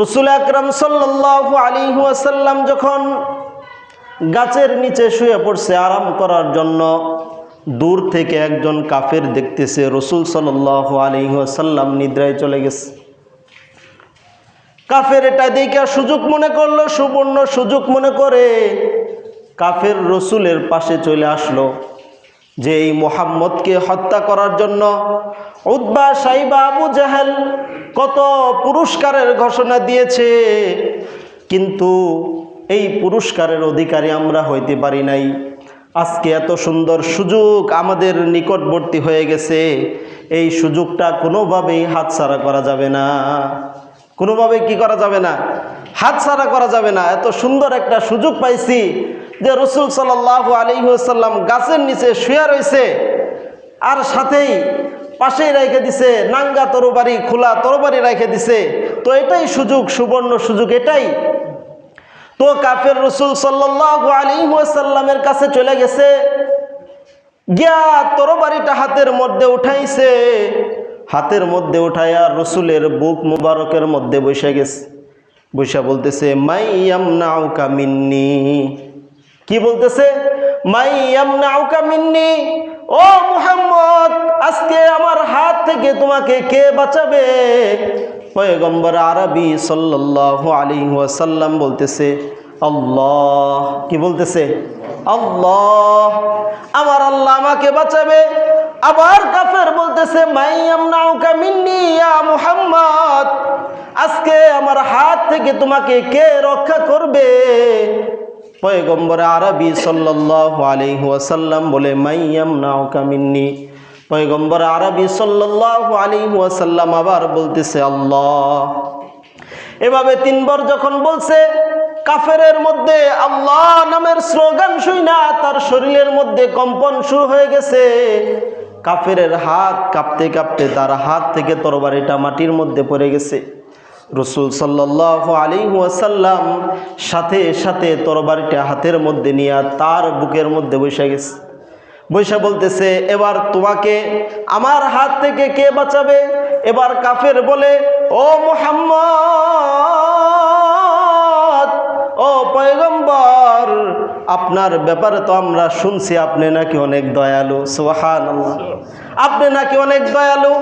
রসুল আকরম সাল্লাহ আলী ওয়াসাল্লাম যখন গাছের নিচে শুয়ে পড়ছে আরাম করার জন্য, দূর থেকে একজন কাফের দেখতেছে রসুল সাল্লাহ আলী ওয়াসাল্লাম নিদ্রায় চলে গেছে। কাফের এটা দেখে সুযোগ মনে করল, সুবর্ণ সুযোগ মনে করে কাফের রসুলের পাশে চলে আসলো। যে এই মোহাম্মদকে হত্যা করার জন্য উদ্বা সাইবা আবু জাহেল কত পুরস্কারের ঘোষণা দিয়েছে। কিন্তু এই পুরস্কারের অধিকারী আমরা হইতে পারি নাই। আজকে এত সুন্দর সুযোগ আমাদের নিকটবর্তী হয়ে গেছে। এই সুযোগটা কোনোভাবেই হাতছাড়া করা যাবে না। কোনোভাবে কি করা যাবে না? হাতছাড়া করা যাবে না। এত সুন্দর একটা সুযোগ পাইছি। যে রসুল সাল্লাহ আলিহাসাল্লাম গাছের নিচে শুয়ে রয়েছে, আর সাথেই পাশেই রেখে দিছে, নাঙ্গা তরবারি, খোলা তরবারি রেখে দিছে। তো এটাই সুযোগ, সুবর্ণ সুযোগ এটাই। তো কাফের রসুল সাল্লাহ আলিহাসাল্লামের কাছে চলে গেছে, গিয়া তরবারিটা হাতের মধ্যে উঠাইছে। হাতের মধ্যে উঠাইয়া রসুলের বুক মুবারকের মধ্যে বসে গেছে। বৈশা বলতেছে মাইয়াম নাও মিন্নি। কি বলতেছে? ও মুহাম্মদ, আজকে আমার হাত থেকে তোমাকে কে বাঁচাবে? পয়গম্বর আরবি সাল্লাল্লাহু আলাইহি ওয়াসাল্লাম বলতেছে, আল্লাহ। কি বলতেছে? আল্লাহ, আমার আল্লাহ আমাকে বাঁচাবে। আবার কাফের বলতেছে মাইয়াম নাউকা মিন্নি মুহাম্মদ, আজকে আমার হাত থেকে তোমাকে কে রক্ষা করবে? পয়গম্বর আরবি ওয়াসাল্লাম বলে মাইয়াম নাউকা মিন্নি। পয়গম্বর আরবি ওয়াসাল্লাম আবার বলতেছে, আল্লাহ। এভাবে তিনবার যখন বলছে, কাফেরের মধ্যে আল্লাহ নামের স্লোগান শুই না, তার শরীরের মধ্যে কম্পন শুরু হয়ে গেছে। কাফেরের হাত কাঁপতে কাঁপতে তার হাত থেকে তরবারিটা মাটির মধ্যে পড়ে গেছে। রসুল সাল্লাহ আলী ওয়াসাল্লাম সাথে সাথে তরবারিটা হাতের মধ্যে নিয়ে তার বুকের মধ্যে বসে গেছে। বৈশা বলতেছে, এবার তোমাকে আমার হাত থেকে কে বাঁচাবে? এবার কাফের বলে, ও মোহাম্মদ, ও পয়গম্বর, আপনার ব্যাপারে তো আমরা শুনছি, আপনি নাকি অনেক দয়ালু সোহান আপনি নাকি অনেক দয়ালু।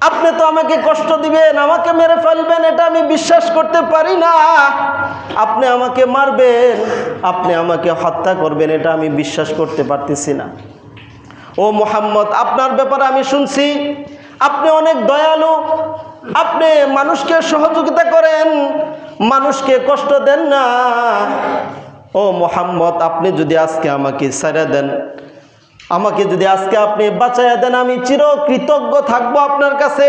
আপনি তো আমাকে কষ্ট দিবেন, আমাকে মেরে ফেলবেন, এটা আমি বিশ্বাস করতে পারি না। আপনি আমাকে মারবেন, আপনি আমাকে হত্যা করবেন, এটা আমি বিশ্বাস করতে পারতেছি না। ও মোহাম্মদ, আপনার ব্যাপারে আমি শুনছি, আপনি অনেক দয়ালু, আপনি মানুষকে সহযোগিতা করেন, মানুষকে কষ্ট দেন না। ও মোহাম্মদ, আপনি যদি আজকে আমাকে ছেড়ে দেন আমাকে যদি আজকে আপনি বাঁচাইয়া দেন, আমি চির কৃতজ্ঞ থাকব আপনার কাছে।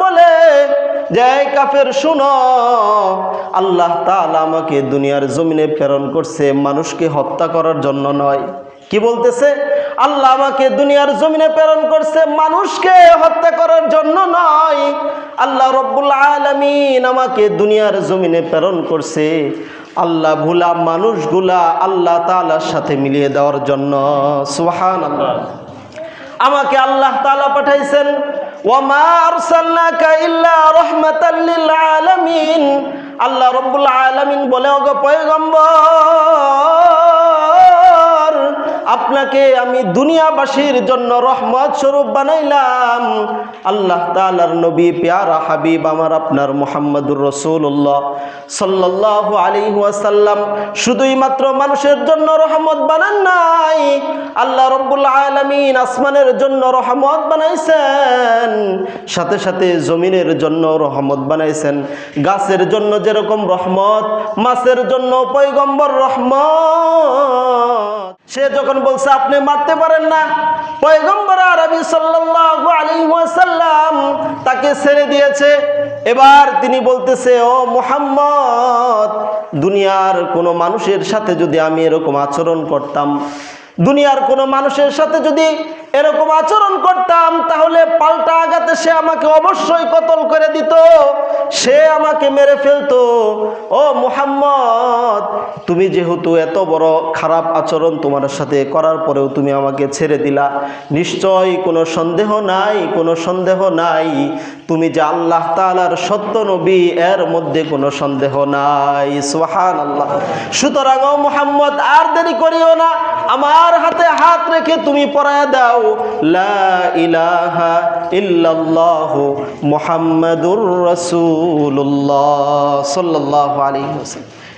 বলে কাফের আল্লাহ তাআলা আমাকে দুনিয়ার জমিনে প্রেরণ করছে, মানুষকে হত্যা করার জন্য নয়। কি বলতেছে? আল্লাহ আমাকে দুনিয়ার জমিনে প্রেরণ করছে, মানুষকে হত্যা করার জন্য নয়। আল্লাহ আমাকে দুনিয়ার জমিনে প্রেরণ করছে। আল্লাহ ভুলা মানুষগুলা আল্লাহ তালার সাথে মিলিয়ে দেওয়ার জন্য। সুহান আল্লাহ আমাকে আল্লাহ তালা পাঠাইছেন আল্লাহ রব্বুল আলমিন বলে, ওগো পয়গম্বর আপনাকে আমি দুনিয়াবাসীর জন্য রহমত স্বরূপ বানাইলাম। আল্লাহ তালার নবী, পেয়ারা হাবিব আমার, আপনার মোহাম্মদুর রসুল্লাহ সাল্লাহ আলী ওয়াসাল্লাম শুধুই মাত্র মানুষের জন্য রহমত বানান নাই, আল্লাহ রব্বুল আলমিন আসমানের জন্য রহমত বানাইছেন, সাথে সাথে জমিনের জন্য রহমত বানাইছেন, গাছের জন্য যেরকম রহমত, মাছের জন্য পৈগম্বর রহমত। সে যখন বলছে, আপনি মারতে পারেন না। পয়গম্বর আরবি সাল্লাল্লাহু ওয়াসাল্লাম তাকে ছেড়ে দিয়েছে। এবার তিনি বলতেছে, ও মোহাম্মদ, দুনিয়ার কোনো মানুষের সাথে যদি আমি এরকম আচরণ করতাম, দুনিয়ার কোনো মানুষের সাথে যদি এরকম আচরণ করতাম, তাহলে পাল্টা আঘাত সে আমাকে অবশ্যই কতল করে দিত, সে আমাকে মেরে ফেলতো। ও মুহাম্মদ, তুমি যেহেতু এত বড় খারাপ আচরণ তোমার সাথে করার পরেও তুমি আমাকে ছেড়ে দিলা নিশ্চয় কোনো সন্দেহ নাই, কোনো সন্দেহ নাই। তুমি যে আল্লাহ তাআলার সত্য নবী, এর মধ্যে কোনো সন্দেহ নাই সোহান আল্লাহ সুতরাং ও মুহাম্মদ, আর দেরি করিও না, আমার হাতে হাত রেখে তুমি পড়ায় দাও। লা ইলাহা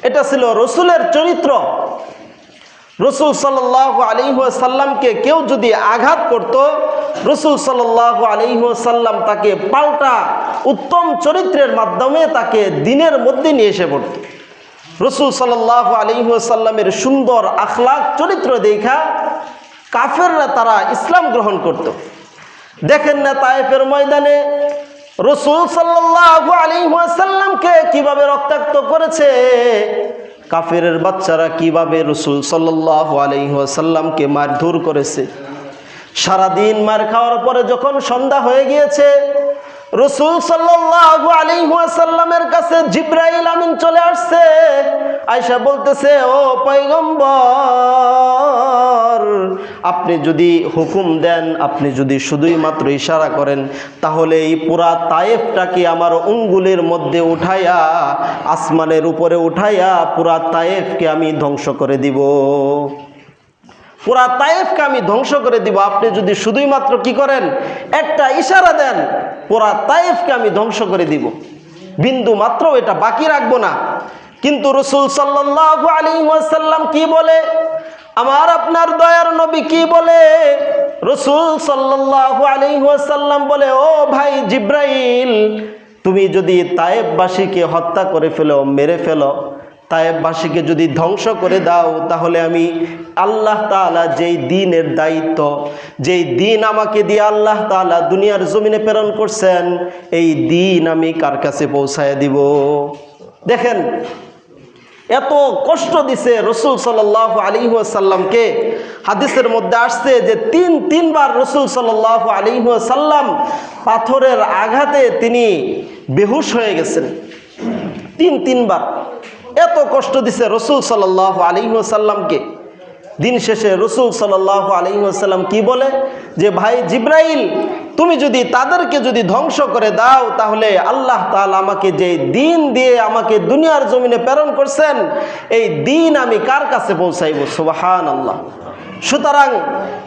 এটা ছিল রসুলের চরিত্র। রসুল সাল্লাহ আলিহাসাল্লামকে কেউ যদি আঘাত করত, রসুল সাল্লাহ আলিহাসাল্লাম তাকে পাল্টা উত্তম চরিত্রের মাধ্যমে তাকে দিনের মধ্যে নিয়ে এসে পড়ত। রসুল সাল্লাহ আলিহাসাল্লামের সুন্দর আখলাক চরিত্র দেখা কাফেররা তারা ইসলাম গ্রহণ করত। দেখেন না তায়েফের ময়দানে রসুল সাল্লাহ আলিহাসাল্লামকে কীভাবে রক্তাক্ত করেছে, কাফেরের বাচ্চারা কীভাবে রসুল সাল্লাহ আলহিহাসাল্লামকে মারধর করেছে। সারাদিন মার খাওয়ার পরে যখন সন্ধ্যা হয়ে গিয়েছে, রসুল সাল্লাহ আলিহাসাল্লামের কাছে জিব্রাইল আমিন চলে আসছে। আয়সা বলতেছে, ও পৈগম্বর আপনি যদি হুকুম দেন, আপনি যদি শুধুই মাত্র ইশারা করেন, তাহলে এই পুরা তায়েফটাকে আমার উঙ্গুলের মধ্যে উঠাইয়া, আসমানের উপরে উঠাইয়া পুরা তায়েফকে আমি ধ্বংস করে দিব। পুরা তায়েফকে আমি ধ্বংস করে দিব। আপনি যদি শুধুই মাত্র কি করেন, একটা ইশারা দেন, পুরা তায়েফকে আমি ধ্বংস করে দিব। বিন্দু মাত্র এটা বাকি রাখব না। কিন্তু রসুল সাল্লাহ আলী ওয়াসাল্লাম কি বলে? আমার আপনার দয়ার নবী কি বলে? রসুল সাল্লাহ আলী বলে, ও ভাই জিব্রাইল, তুমি যদি তায়েববাসীকে হত্যা করে ফেলো, মেরে ফেলো, তায়েববাসীকে যদি ধ্বংস করে দাও, তাহলে আমি আল্লাহ তাআলা যেই দিনের দায়িত্ব, যেই দিন আমাকে দিয়ে আল্লাহ তাআলা দুনিয়ার জমিনে প্রেরণ করছেন, এই দিন আমি কার কাছে পৌঁছায় দিব? দেখেন এত কষ্ট দিছে রসুল সাল্লাহ আলিহাসাল্লামকে হাদিসের মধ্যে আসছে যে তিন, তিনবার রসুল সাল্লাহ আলিহাসাল্লাম পাথরের আঘাতে তিনি বেহুশ হয়ে গেছেন। তিন, তিনবার। এত কষ্ট দিছে রসুল সাল্লাহ আলিহাসাল্লামকে দিন শেষে রসুল সাল্লাহ আলিহাসাল্লাম কি বলে? যে, ভাই জিব্রাইল তুমি যদি তাদেরকে যদি ধ্বংস করে দাও, তাহলে আল্লাহ তাআলা আমাকে যে দিন দিয়ে আমাকে দুনিয়ার জমিনে প্রেরণ করছেন, এই দিন আমি কার কাছে পৌঁছাইব? সুবাহান আল্লাহ সুতরাং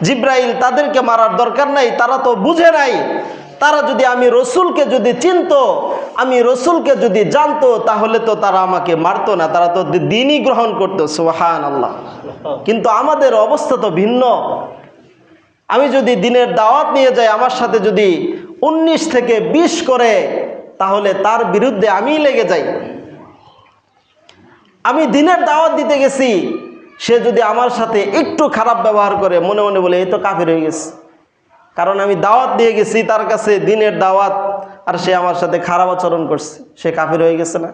জিব্রাইল তাদেরকে মারার দরকার নাই, তারা তো বুঝে নাই। তারা যদি আমি রসুলকে যদি চিনত, আমি রসুলকে যদি জানতো, তাহলে তো তারা আমাকে মারতো না, তারা তো দিনই গ্রহণ করতো। সোহান আল্লাহ কিন্তু আমাদের অবস্থা তো ভিন্ন। আমি যদি দিনের দাওয়াত নিয়ে যাই, আমার সাথে যদি উনিশ থেকে ২০ করে, তাহলে তার বিরুদ্ধে আমি লেগে যাই। আমি দিনের দাওয়াত দিতে গেছি, সে যদি আমার সাথে একটু খারাপ ব্যবহার করে, মনে মনে বলে, এই তো কাফের হয়ে গেছে। কারণ আমি দাওয়াত দিয়ে গেছি, তার কাছে দিনের দাওয়াত, আর সে আমার সাথে খারাপ আচরণ করছে। সে কাফের হয়ে গেছে না।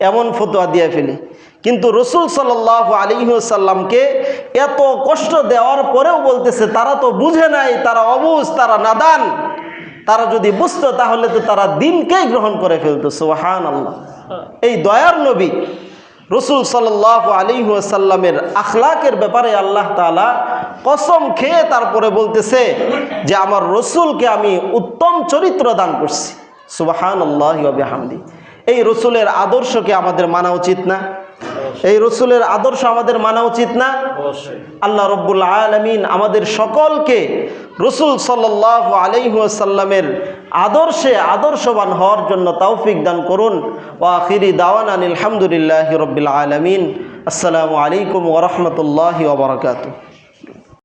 এমন ফতোয়া দিয়ে ফেলি। কিন্তু রসুল সাল্লাহ আলিহাসাল্লামকে এত কষ্ট দেওয়ার পরেও বলতেছে, তারা তো বুঝে নাই, তারা অবুজ তারা নাদান। তারা যদি বুঝতো, তাহলে তো তারা দিনকেই গ্রহণ করে ফেলতো। সোহান আল্লাহ এই দয়ার নবী রসুল সাল্লাহ আলিহাসাল্লামের আখলাকের ব্যাপারে আল্লাহ তালা কসম খেয়ে তারপরে বলতেছে যে, আমার রসুলকে আমি উত্তম চরিত্র দান করছি। সুবাহান আল্লাহ হামদি এই রসুলের আদর্শকে আমাদের মানা উচিত না। এই রসুলের আদর্শ আমাদের মানা উচিত না? আল্লাহ রব্বুল আলমিন আমাদের সকলকে রসুল সাল্লাহ আলহিহাসাল্লামের আদর্শে আদর্শবান হওয়ার জন্য তৌফিক দান করুন। ও আখিরি দাওয়ান আলহামদুলিল্লাহ রবিল আলমিন। আসসালামু আলাইকুম ওরহমতুল্লাহ ওবরাকাতু